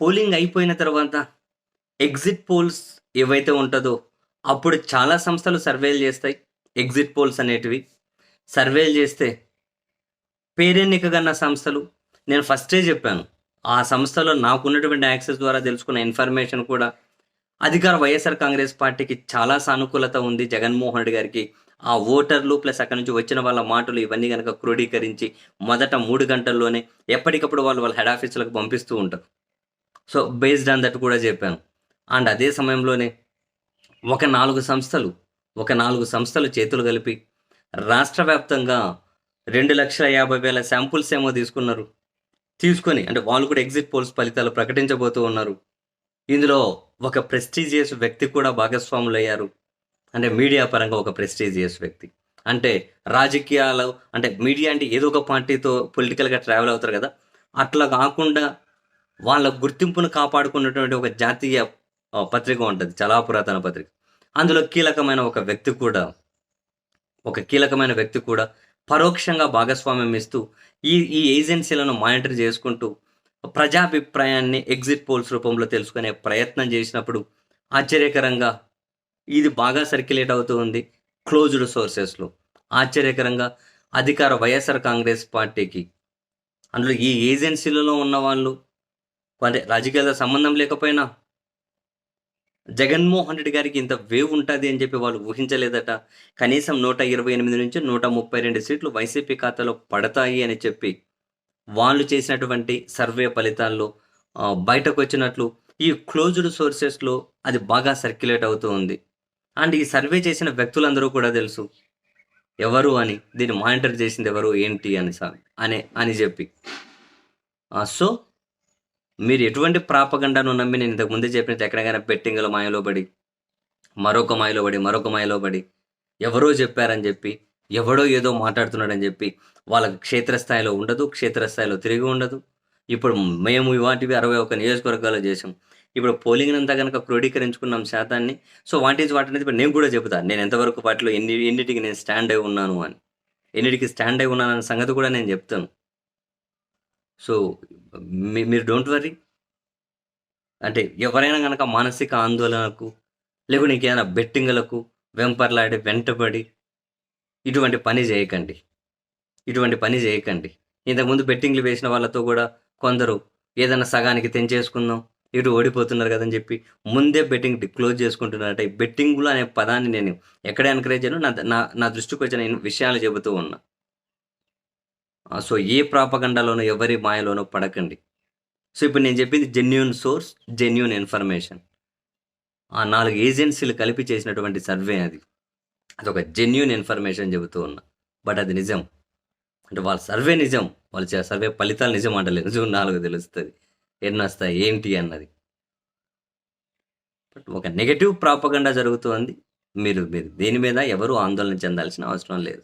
Polling అయిపోయిన తర్వాత exit polls ఏవైతే ఉంటుందో అప్పుడు చాలా సంస్థలు సర్వేలు చేస్తాయి. ఎగ్జిట్ పోల్స్ అనేటివి. సర్వేలు చేస్తే పేరెన్నికగన్న సంస్థలు. నేను ఫస్టే చెప్పాను ఆ సంస్థలో నాకున్నటువంటి యాక్సెస్ ద్వారా తెలుసుకున్న ఇన్ఫర్మేషన్ కూడా అధికార వైఎస్ఆర్ కాంగ్రెస్ పార్టీకి చాలా సానుకూలత ఉంది. జగన్మోహన్ రెడ్డి గారికి ఆ ఓటర్లు ప్లస్ అక్కడి నుంచి వచ్చిన వాళ్ళ మాటలు ఇవన్నీ కనుక క్రోడీకరించి మొదట మూడు గంటల్లోనే ఎప్పటికప్పుడు వాళ్ళు వాళ్ళ హెడ్ ఆఫీసులకు పంపిస్తూ ఉంటారు. సో బేస్డ్ ఆన్ దట్ కూడా చెప్పాను. అండ్ అదే సమయంలోనే ఒక నాలుగు సంస్థలు ఒక నాలుగు సంస్థలు చేతులు కలిపి రాష్ట్ర వ్యాప్తంగా రెండు లక్షల యాభై వేల శాంపుల్స్ ఏమో తీసుకున్నారు. తీసుకొని అంటే వాళ్ళు కూడా ఎగ్జిట్ పోల్స్ ఫలితాలు ప్రకటించబోతూ ఉన్నారు. ఇందులో ఒక ప్రెస్టీజియస్ వ్యక్తి కూడా భాగస్వాములు అయ్యారు. అంటే మీడియా పరంగా ఒక ప్రెస్టీజియస్ వ్యక్తి. అంటే రాజకీయాలు అంటే మీడియా అంటే ఏదో ఒక పార్టీతో పొలిటికల్గా ట్రావెల్ అవుతారు కదా. అట్లా కాకుండా వాళ్ళ గుర్తింపును కాపాడుకున్నటువంటి ఒక జాతీయ పత్రిక ఉంటుంది చాలా పురాతన పత్రిక. అందులో కీలకమైన ఒక వ్యక్తి కూడా ఒక కీలకమైన వ్యక్తి కూడా పరోక్షంగా భాగస్వామ్యం ఇస్తూ ఈ ఈ ఏజెన్సీలను మానిటర్ చేసుకుంటూ ప్రజాభిప్రాయాన్ని ఎగ్జిట్ పోల్స్ రూపంలో తెలుసుకునే ప్రయత్నం చేసినప్పుడు ఆశ్చర్యకరంగా ఇది బాగా సర్క్యులేట్ అవుతూ ఉంది క్లోజ్డ్ సోర్సెస్లో. ఆశ్చర్యకరంగా అధికార వైఎస్ఆర్ కాంగ్రెస్ పార్టీకి. అందులో ఈ ఏజెన్సీలలో ఉన్న వాళ్ళు అంటే రాజకీయాలతో సంబంధం లేకపోయినా జగన్మోహన్ రెడ్డి గారికి ఇంత వేవ్ ఉంటుంది అని చెప్పి వాళ్ళు ఊహించలేదట. కనీసం నూట ఇరవై ఎనిమిది నుంచి నూట ముప్పై రెండు సీట్లు వైసీపీ ఖాతాలో పడతాయి అని చెప్పి వాళ్ళు చేసినటువంటి సర్వే ఫలితాల్లో బయటకు వచ్చినట్లు ఈ క్లోజ్డ్ సోర్సెస్లో అది బాగా సర్క్యులేట్ అవుతూ ఉంది. అండ్ ఈ సర్వే చేసిన వ్యక్తులందరూ కూడా తెలుసు. ఎవరు అని దీన్ని మానిటర్ చేసింది ఎవరు ఏంటి అని సార్ అనే అని చెప్పి. సో మీరు ఎటువంటి ప్రాపగండాను నమ్మి నేను ఇంతకు ముందే చెప్పినట్టు ఎక్కడికైనా బెట్టింగ్ల మాయలో పడి మరొక మాయలో పడి మరొక మాయలో పడి ఎవరో చెప్పారని చెప్పి ఎవడో ఏదో మాట్లాడుతున్నాడని చెప్పి వాళ్ళకి క్షేత్రస్థాయిలో ఉండదు క్షేత్రస్థాయిలో తిరిగి ఉండదు. ఇప్పుడు మేము ఇవాటివి అరవై ఒక నియోజకవర్గాలు చేసాం ఇప్పుడు పోలింగ్ అంతా కనుక క్రోడీకరించుకున్నాం శాతాన్ని. సో వాటి వాటి అనేది ఇప్పుడు నేను కూడా చెబుతాను నేను ఎంతవరకు వాటిలో ఎన్ని ఎన్నిటికి నేను స్టాండ్ అయి ఉన్నాను అని. ఎన్నిటికి స్టాండ్ అయి ఉన్నాను అనే సంగతి కూడా నేను చెప్తాను. సో మీ- మీరు డోంట్ వరీ అంటే ఎవరైనా కనుక మానసిక ఆందోళనకు లేకుంటే ఇంకేమైనా బెట్టింగ్లకు వెంపర్లాడి వెంటబడి ఇటువంటి పని చేయకండి. ఇటువంటి పని చేయకండి. ఇంతకుముందు బెట్టింగ్లు వేసిన వాళ్ళతో కూడా కొందరు ఏదైనా సగానికి తెంచేసుకుందాం ఇటు ఓడిపోతున్నారు కదని చెప్పి ముందే బెట్టింగ్ క్లోజ్ చేసుకుంటున్నారట. ఈ బెట్టింగ్లు అనే పదాన్ని నేను ఎక్కడ ఎంకరేజ్ చేయను నా నా నా దృష్టికి వచ్చిన విషయాలు చెబుతూ ఉన్నా. సో ఏ ప్రాపగండాలోనో ఎవరి మాయలోనూ పడకండి. సో ఇప్పుడు నేను చెప్పింది జెన్యున్ సోర్స్ జెన్యున్ ఇన్ఫర్మేషన్ ఆ నాలుగు ఏజెన్సీలు కలిపి చేసినటువంటి సర్వే అది. అదొక జెన్యున్ ఇన్ఫర్మేషన్ చెబుతూ ఉన్నా. బట్ అది నిజం. అంటే వాళ్ళ సర్వే నిజం. వాళ్ళ సర్వే ఫలితాలు నిజం అంటలేదు. జూన్ నాలుగు తెలుస్తుంది. ఎన్ని వస్తాయి ఏంటి అన్నది. బట్ ఒక నెగటివ్ ప్రాపగండా జరుగుతుంది. మీరు మీరు దీని మీద ఎవరు ఆందోళన చెందాల్సిన అవసరం లేదు.